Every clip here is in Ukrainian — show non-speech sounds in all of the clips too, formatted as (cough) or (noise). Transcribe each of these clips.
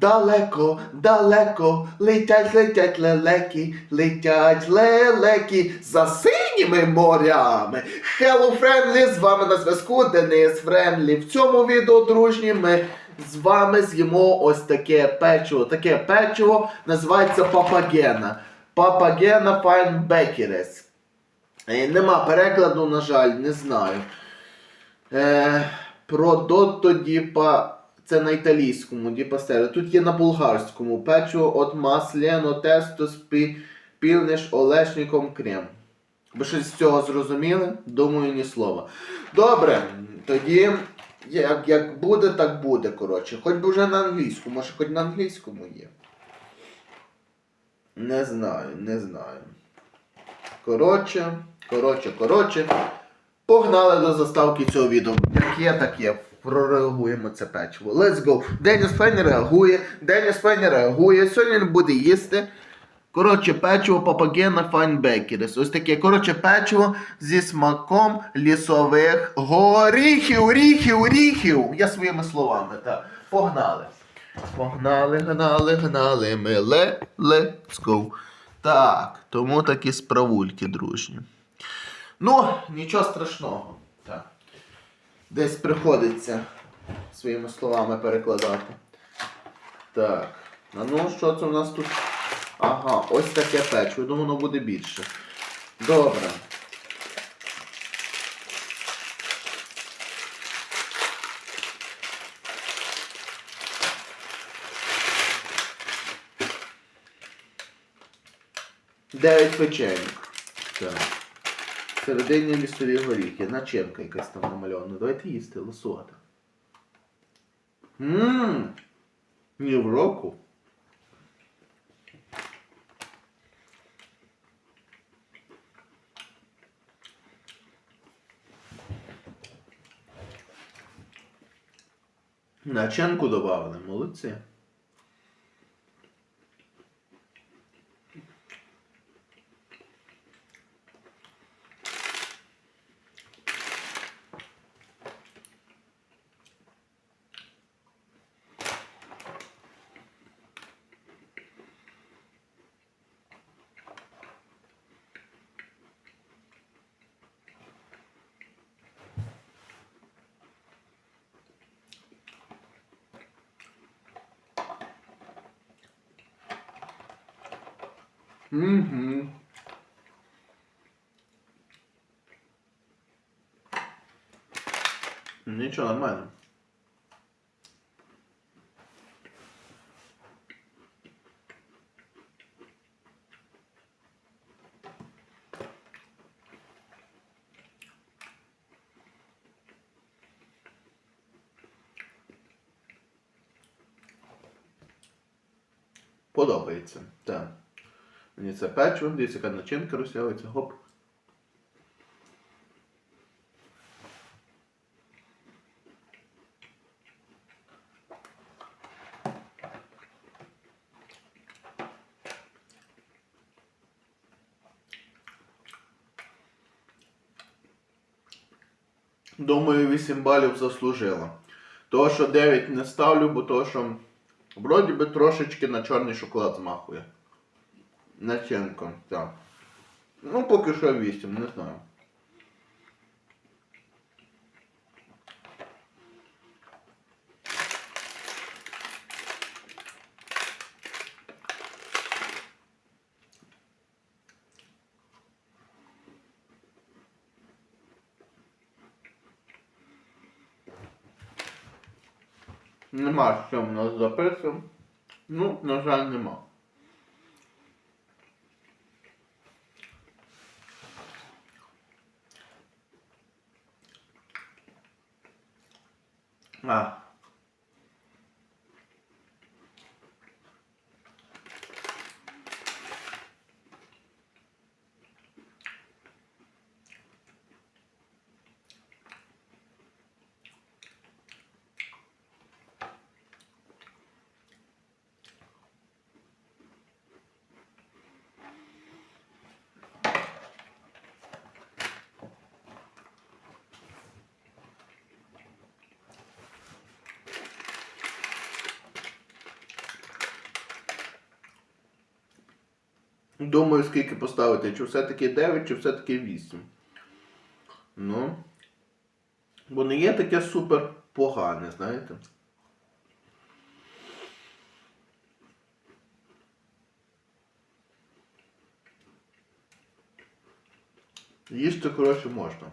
Далеко, далеко, летять, летять лелеки, летять лелеки за синіми морями. Hello, Friendly, з вами на зв'язку Денис Френлі. В цьому відео, дружні, ми з вами з'їмо ось таке печиво. Таке печиво називається Папагена. Папагена. Е, Нема перекладу, на жаль, не знаю. Е, Продотто діпа. Це на італійському діпастеро. Тут є на болгарському. Печиво от маслено тесто з пі- олешником крем. Ви щось з цього зрозуміли? Думаю, ні слова. Добре, тоді як, як буде, так буде, коротше. Хоч би вже на англійському, може хоч на англійському є. Не знаю, не знаю. Коротше, коротше, коротше. Погнали до заставки цього відео. Як є, так є. Прореагуємо це печиво. Let's go. Деніс Фейн реагує. Деніс Фейн реагує. Сьогодні він буде їсти. Коротше, печиво Папагена Bakeries. Ось таке, коротше, печиво зі смаком лісових горіхів, ріхів, ріхів. Я своїми словами, так. Погнали. Погнали, гнали, гнали. Ми ле, let's go. Так, тому такі справульки, дружні. Ну, нічого страшного. Так. Десь приходиться своїми словами перекладати. Так. А ну, що це у нас тут? Ага, ось таке печиво. Я думаю, воно буде більше. Добре. Дев'ять печеньок. Так. Всередині лісові горіхи. Начинка якась там намальована. Давайте їсти, лосота. Ммм. Ні в року. Начинку добавили, молодці. Угу. Нічого, нормально. Подобається. Так. Мені це печиво, дивіться, яка начинка розтягується, гоп. Думаю, 8 балів заслужила. Того, що 9 не ставлю, бо то, що вроді би трошечки на чорний шоколад змахує. Начинка, так. Ну, поки що 8, не знаю. Нема що в нас записів. Ну, на жаль, нема. Думаю, скільки поставити, чи все-таки 9, чи все-таки 8. Ну. Бо не є таке супер погане, знаєте. Їсти, коротше, можна.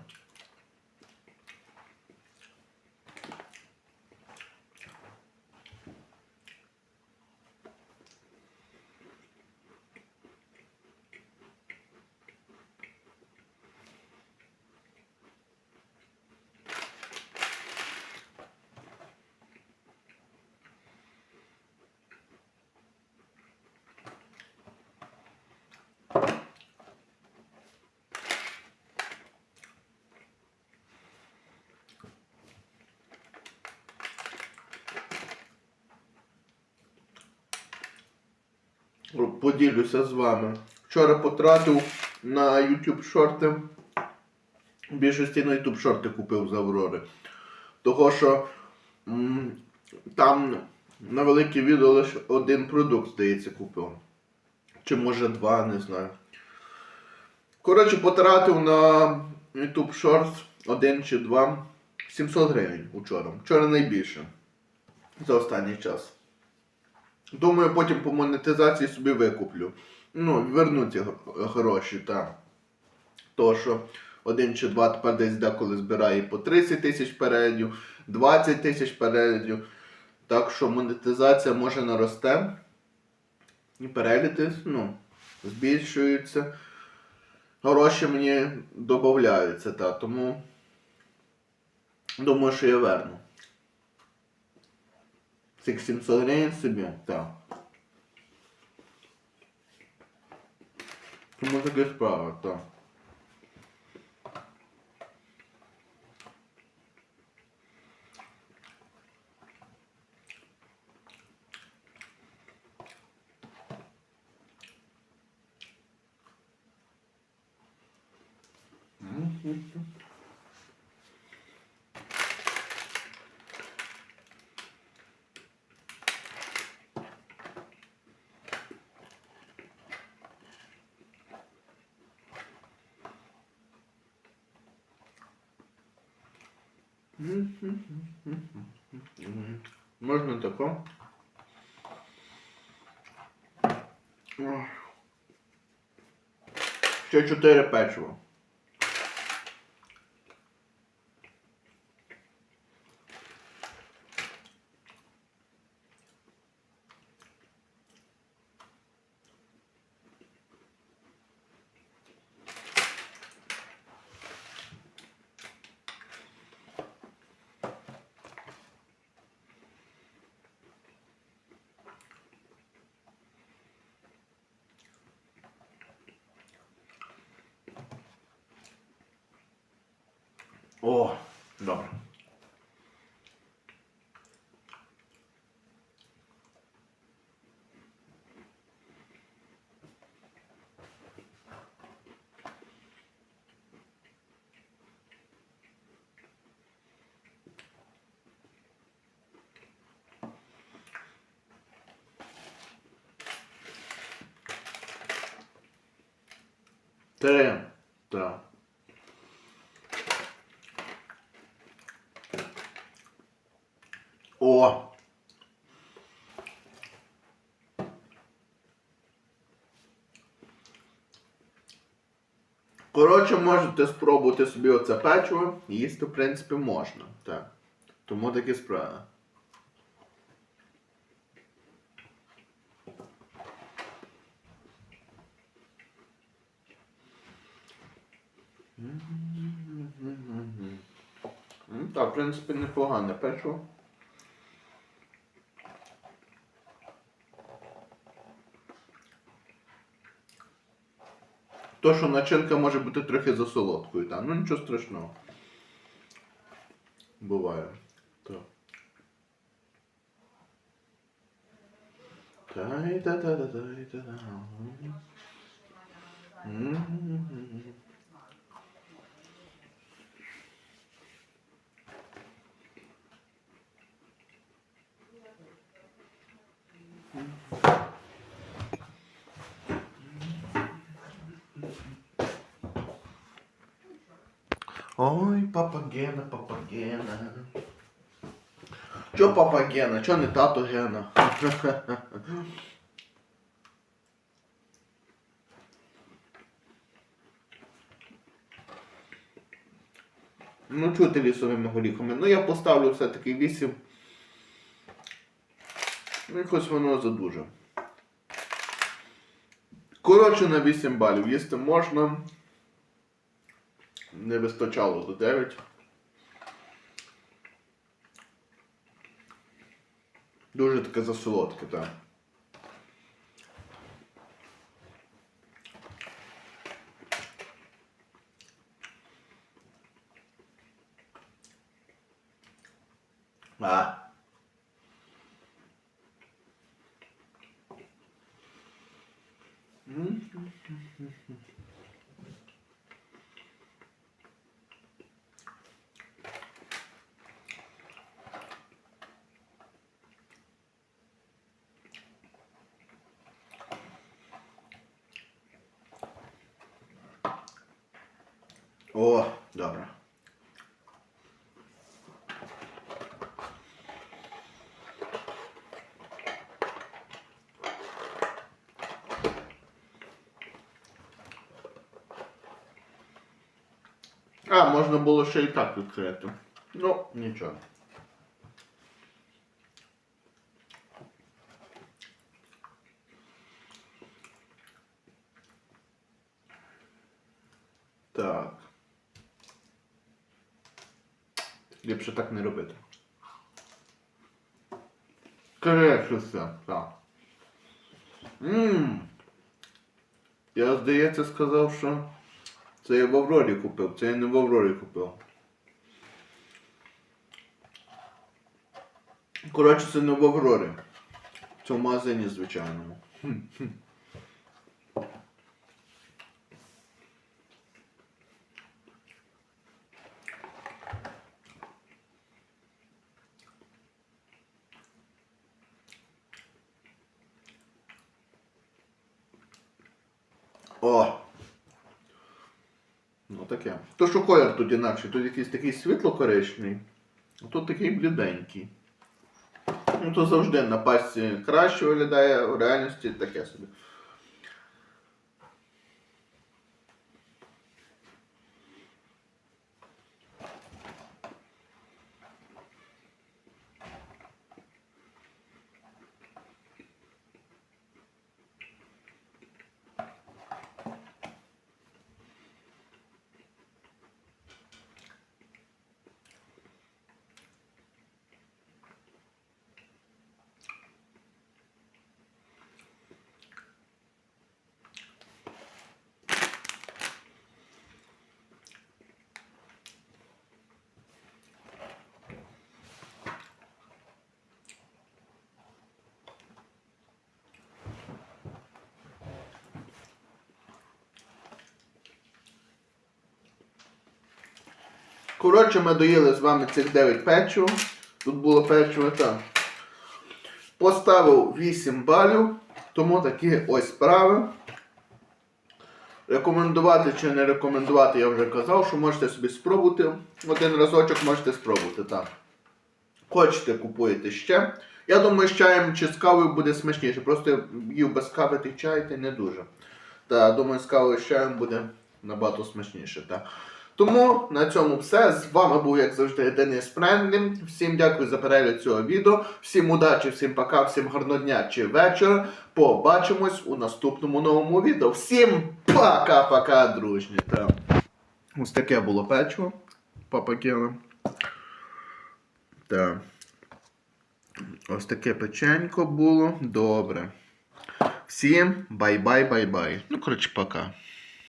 Поділюся з вами. Вчора потратив на YouTube шорти. Більшості на YouTube шорти купив з Аврори. Того що м, там на велике відео лише один продукт, здається, купив. Чи може два, не знаю. Коротше, потратив на YouTube Shorts один чи два 700 гривень учора. Вчора найбільше. За останній час. Думаю, потім по монетизації собі викуплю. Ну, верну ці гроші, так. То, що один чи два тепер десь деколи збирає по 30 тисяч переглядів, 20 тисяч переглядів. Так що монетизація може наросте. І перегляди, ну, збільшуються. Гроші мені додаються, та, тому думаю, що я верну. Цих 700 гривень собі, так. Тому таке справа, так. Можна тако. Ще чотири печива. О, добре. Три. Так. О! Коротше, можете спробувати собі оце печиво, їсти, в принципі, можна. Так. Тому такі справи. М, Так, в принципі, непогане печиво. То, що начинка може бути трохи засолодкою, та, ну нічого страшного. Буває. Так. Ой, папа-гена, папа-гена. Чо папа-гена? Чо не тато гена? (laughs) Ну, чути лісовими горіхами. Ну, я поставлю все-таки 8. Ну, якось воно задуже. Коротше, на 8 балів. Їсти можна. Не вистачало до 9. Дуже таке засолодке, так. А. О, добре. А, можна було ще і так відкрити. Ну, нічого. Так. Ліпше так не робити. Коротше все, так. Ммм. Я, здається, сказав, що це я в Аврорі купив, це я не в Аврорі купив. Коротше, це не в Аврорі. Це в магазині звичайному. О! Ну таке. То що колір тут інакший, тут якийсь такий світло-коричний, а тут такий бліденький. Ну то завжди на пасті краще виглядає, в реальності таке собі. Коротше, ми доїли з вами цих 9 печив. Тут було печиво так. Поставив 8 балів, тому такі ось справи. Рекомендувати чи не рекомендувати, я вже казав, що можете собі спробувати. Один разочок можете спробувати, так. Хочете, купуєте ще. Я думаю, з чаєм чи з кавою буде смачніше. Просто їв без кави той чай, не дуже. Та думаю, з кавою з чаєм буде набагато смачніше. Так. Тому на цьому все. З вами був, як завжди, Денис Френдлін. Всім дякую за перегляд цього відео. Всім удачі, всім пока, всім гарного дня чи вечора. Побачимось у наступному новому відео. Всім пока-пока, дружні. Та. Ось таке було печиво. Папа Кіла. Так. Ось таке печенько було. Добре. Всім бай-бай-бай-бай. Ну, коротше, пока.